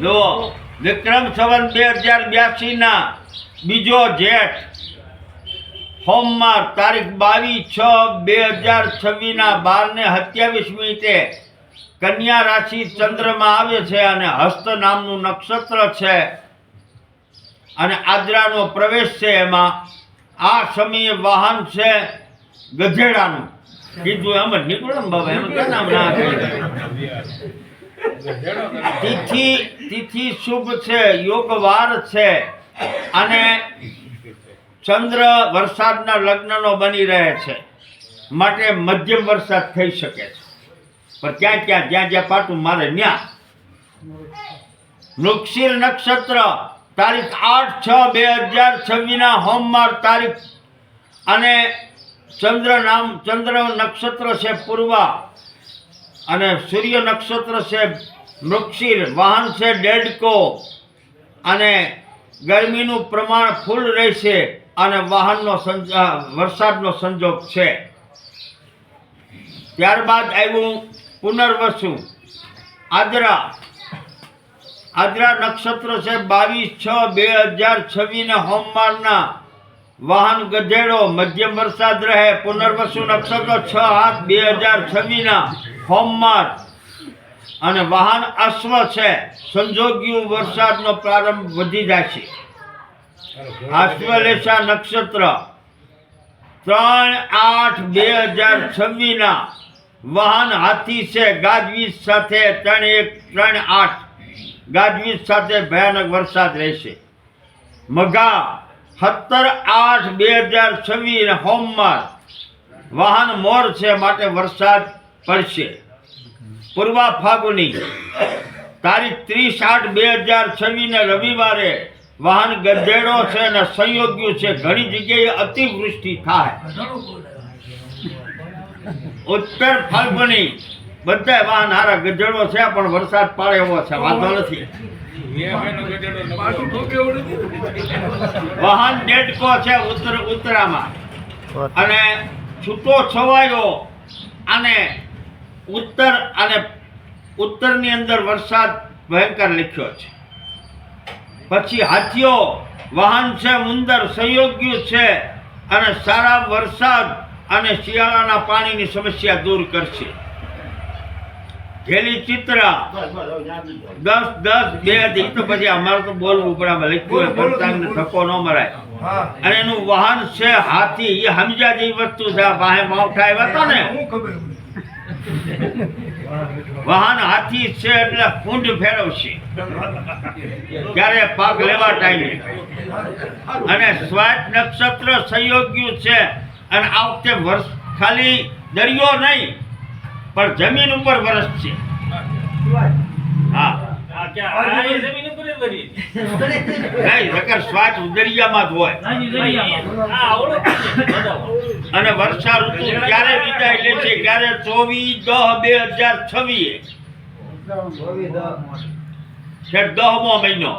જુઓ વિક્રમ સંવત બે હજાર બ્યાસી ના બીજો જેઠ હોમમાં તારીખ બાવીસ છ બે હજાર છવ્વીસ ના બાર ને સત્યાવીસ મિનિટે કન્યા રાશિ ચંદ્રમાં આવે છે અને હસ્ત નામનું નક્ષત્ર છે અને આદ્રાનો પ્રવેશ છે એમાં. આ સમયે વાહન છે ગધેડાનું. કીધું એમ જ નીકળો ને બાબા એમ કે નામ ના તિથિ તિથિ શુભ છે યોગવાર છે. અને ચંદ્ર વરસાદના લગ્નનો બની રહે છે. માટે મધ્યમ વરસાદ થઈ શકે છે. પણ ક્યાં ક્યાં, જ્યાં જ્યાં પાટું મારે ન્યા. વૃક્ષિર નક્ષત્ર, તારીખ આઠ, છ, બે હજાર છવ્વીસના હોમવાર તારીખ. અને ચંદ્ર નામ, ચંદ્ર નક્ષત્ર છે પૂર્વા. અને સૂર્ય નક્ષત્ર છે મૃક્ષિર વાહન છે ડેડકો. અને ગરમીનું પ્રમાણ ફૂલ રહેશે અને વાહનનો વરસાદનો સંજોગ છે. ત્યારબાદ આવ્યું પુનર્વસુ. આદ્રા. આદ્રા નક્ષત્ર છે બાવીસ છ બે હજાર છવ્વીસના હોમવારના વાહન ગધેડો, મધ્યમ વરસાદ રહે, પુનર્વસુ નક્ષત્ર છ આઠ બે હજાર છવ્વીસના હોમમાર્ક અને વાહન અશ્વ છે, સંજોગ્યું વરસાદનો પ્રારંભ વધી જાય છે. અશ્વલેષા નક્ષત્ર, ત્રણ આઠ બે હજાર છવ્વીસના વાહન હાથી છે, ગાજવીજ સાથે ત્રણ એક, ત્રણ આઠ. ગાજવીજ સાથે ભયાનક વરસાદ રહેશે. મઘા સત્તર આઠ બે હજાર છવ્વીસ હોમમાં વાહન મોર છે માટે વરસાદ પડશે. પૂર્વા ફાગુની તારીખ ત્રીસ આઠ બે હજાર છવ્વીસને રવિવારે વાહન ગધેડો છે અને સંયોગ્યું છે. ઘણી જગ્યાએ અતિવૃષ્ટિ થાય. ઉત્તર ફાગુની બધા વાહન હારા ગધેડો છે, પણ વરસાદ પાડે એવો છે. વાંધો નથી. વાહન ડેડકો છે ઉત્તર ઉત્તરામાં. અને છૂટો છવાયો અને ઉત્તર અને ઉત્તરની અંદર વરસાદ ભયંકર લખ્યો છે. પછી હાથીઓ, વાહન છે, મુંદર સંયોગ્યું છે અને સારા વરસાદ અને શિયાળાના પાણીની સમસ્યા દૂર કરશે. ઘેલી ચિત્ર દસ દસ બે દી તો પછી અમારે તો બોલવું પડે આમાં લખ્યું હોય. ધક્કો ન મરાય અને એનું વાહન છે હાથી. એ સમજ્યા જેવી વસ્તુ છે. બાહે માવઠા આવ્યા હતા ને. વાહન હાથી છે એટલે કુંડ ફેરવશે. ત્યારે પાક લેવા ટાઈમે. અને સ્વાત નક્ષત્ર સંયોગ્યું છે. અને આ વખતે વર્ષ ખાલી દરિયો નહીં પણ જમીન ઉપર વરસ છે. હા. નહીં નકર સ્વાત દરિયામાં જ હોય. અને વર્ષા ઋતુ ક્યારે વિદાય છે? ક્યારે? ચોવીસ દહ બે હજાર છવ્વીસ. દહમો મહિનો.